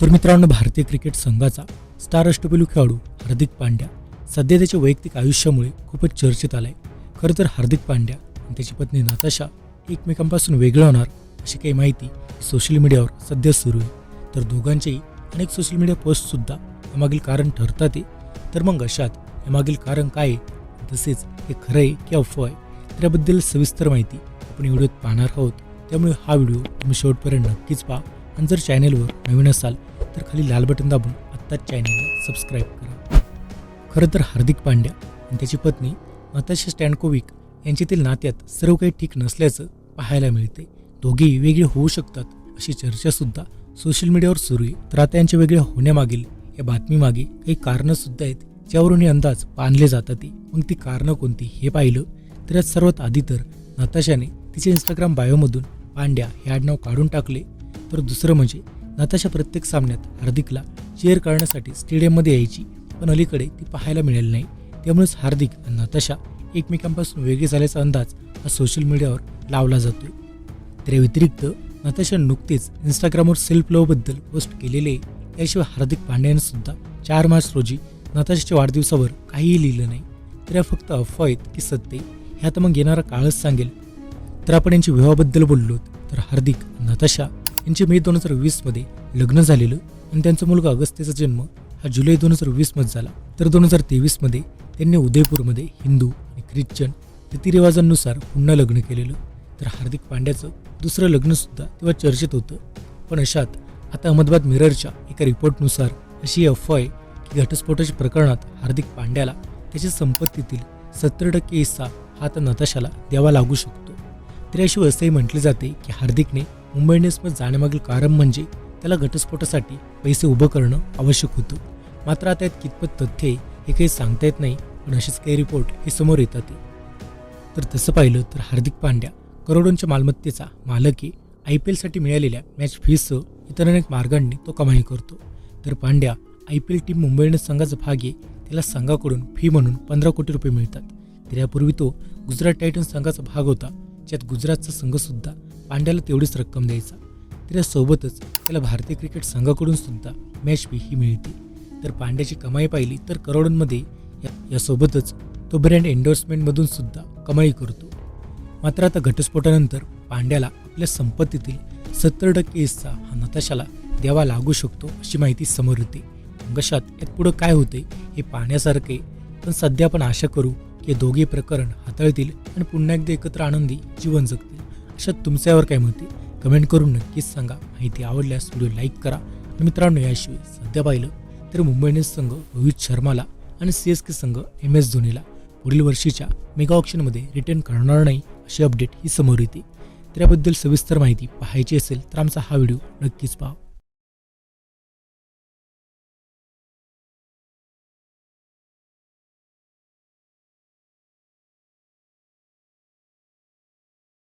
तर मित्रांनो भारतीय क्रिकेट संघाचा स्टार अष्टपैलू खेळाडू हार्दिक पांड्या सध्या त्याच्या वैयक्तिक आयुष्यामुळे खूपच चर्चेत आलाय. खरं तर हार्दिक पांड्या आणि त्याची पत्नी नाताशा एकमेकांपासून वेगळं होणार अशी काही माहिती सोशल मीडियावर सध्या सुरू आहे. तर दोघांचेही अनेक सोशल मीडिया पोस्टसुद्धा यामागील कारण ठरतात आहे तर मग अशात यामागील कारण काय आहे? तसेच हे खरं आहे की अफवा आहे? त्याबद्दल सविस्तर माहिती आपण व्हिडिओत पाहणार आहोत. त्यामुळे हा व्हिडिओ तुम्ही शेवटपर्यंत नक्कीच पहा. आणि जर चॅनेलवर नवीन असाल तर खाली लाल बटन दाबून आत्ताच चॅनेलला सबस्क्राईब करा. खरं तर हार्दिक पांड्या आणि त्याची पत्नी नताशा स्टँडकोविक यांच्यातील नात्यात सर्व काही ठीक नसल्याचं पाहायला मिळते. दोघेही वेगळे होऊ शकतात अशी चर्चासुद्धा सोशल मीडियावर सुरू आहे. तर आता यांच्या वेगळ्या होण्यामागील या बातमीमागे काही कारणंसुद्धा आहेत ज्यावरून हे अंदाज बांधले जातात मग ती कारणं कोणती हे पाहिलं तर यात सर्वात आधी तर नताशाने तिच्या इंस्टाग्राम बायोमधून पांड्या हे आडनाव काढून टाकले तर दुसरं म्हणजे नताशा प्रत्येक सामन्यात हार्दिकला चेअर करण्यासाठी स्टेडियममध्ये यायची पण अलीकडे ती पाहायला मिळाली नाही. त्यामुळेच हार्दिक आणि नताशा एकमेकांपासून वेगळे झाल्याचा अंदाज हा सोशल मीडियावर लावला जातोय. त्या व्यतिरिक्त नताशा नुकतेच इंस्टाग्रामवर सेल्फ लव्हबद्दल पोस्ट केलेले त्याशिवाय हार्दिक पांड्याने सुद्धा चार मार्च रोजी नताशाच्या वाढदिवसावर काहीही लिहिलं नाही. तर या फक्त अफवा आहेत की सत्य ह्यात मग येणारा काळच सांगेल. तर आपण यांच्या विवाहाबद्दल बोललो तर हार्दिक नताशा यांचे मे दोन हजार वीसमध्ये लग्न झालेलं आणि त्यांचा मुलगा अगस्त्याचा जन्म हा जुलै दोन हजार वीसमध्ये झाला. तर दोन हजार तेवीसमध्ये त्यांनी उदयपूरमध्ये हिंदू आणि ख्रिश्चन रीतिरिवाजांनुसार पुन्हा लग्न केलेलं. तर हार्दिक पांड्याचं दुसरं लग्नसुद्धा तेव्हा चर्चेत होतं. पण अशात आता अहमदाबाद मिररच्या एका रिपोर्टनुसार अशी अफवा आहे की घटस्फोटाच्या प्रकरणात हार्दिक पांड्याला त्याच्या संपत्तीतील सत्तर टक्के हिस्सा हा आता नताशाला द्यावा लागू शकतो. तर याशिवाय असंही म्हटले जाते की हार्दिकने मुंबई इंडियन्समध्ये जाण्यामागील कारण म्हणजे त्याला घटस्फोटासाठी पैसे उभं करणं आवश्यक होतं. मात्र आता यात कितपत तथ्य आहे हे काही सांगता येत नाही पण असेच काही रिपोर्ट हे समोर येतात. तर तसं पाहिलं तर हार्दिक पांड्या करोडोंच्या मालमत्तेचा मालक आहे. आय पी एलसाठी मिळालेल्या मॅच फीससह इतर अनेक मार्गांनी तो कमाई करतो. तर Pandya I P L team Mumbai Indians संघाचा भाग आहे. त्याला संघाकडून फी म्हणून पंधरा कोटी रुपये मिळतात. तर यापूर्वी तो गुजरात टायटन्स संघाचा भाग होता. ज्यात गुजरातचा संघसुद्धा पांड्याला तेवढीच रक्कम द्यायचा. त्याच्यासोबतच त्याला भारतीय क्रिकेट संघाकडून सुद्धा मॅच फी ही मिळते. तर पांड्याची कमाई पाहिली तर करोडोंमध्ये या- यासोबतच तो ब्रँड एन्डोर्समेंटमधून सुद्धा कमाई करतो. मात्र आता घटस्फोटानंतर पांड्याला आपल्या संपत्तीतील सत्तर टक्के हिस्सा हा नताशाला द्यावा लागू शकतो अशी माहिती समोर येते. अंगशात यात पुढं काय होते हे पाहण्यासारखे पण सध्या आपण आशा करू की दोघे प्रकरण हाताळतील आणि पुन्हा एकदा एकत्र आनंदी जीवन जगतील. अशात तुमच्या यावर काय म्हणते? कमेंट करून नक्कीच सांगा. माहिती आवडल्यास व्हिडिओ लाईक करा. आणि मित्रांनो याशिवाय सध्या पाहिलं तर मुंबई इंडियन्स संघ रोहित शर्माला आणि सी एस के संघ एम एस धोनीला पुढील वर्षीच्या मेगा ऑप्शनमध्ये रिटर्न करणार नाही अशी अपडेट ही समोर येते. त्याबद्दल सविस्तर माहिती पाहायची असेल तर आमचा हा व्हिडिओ नक्कीच पहा.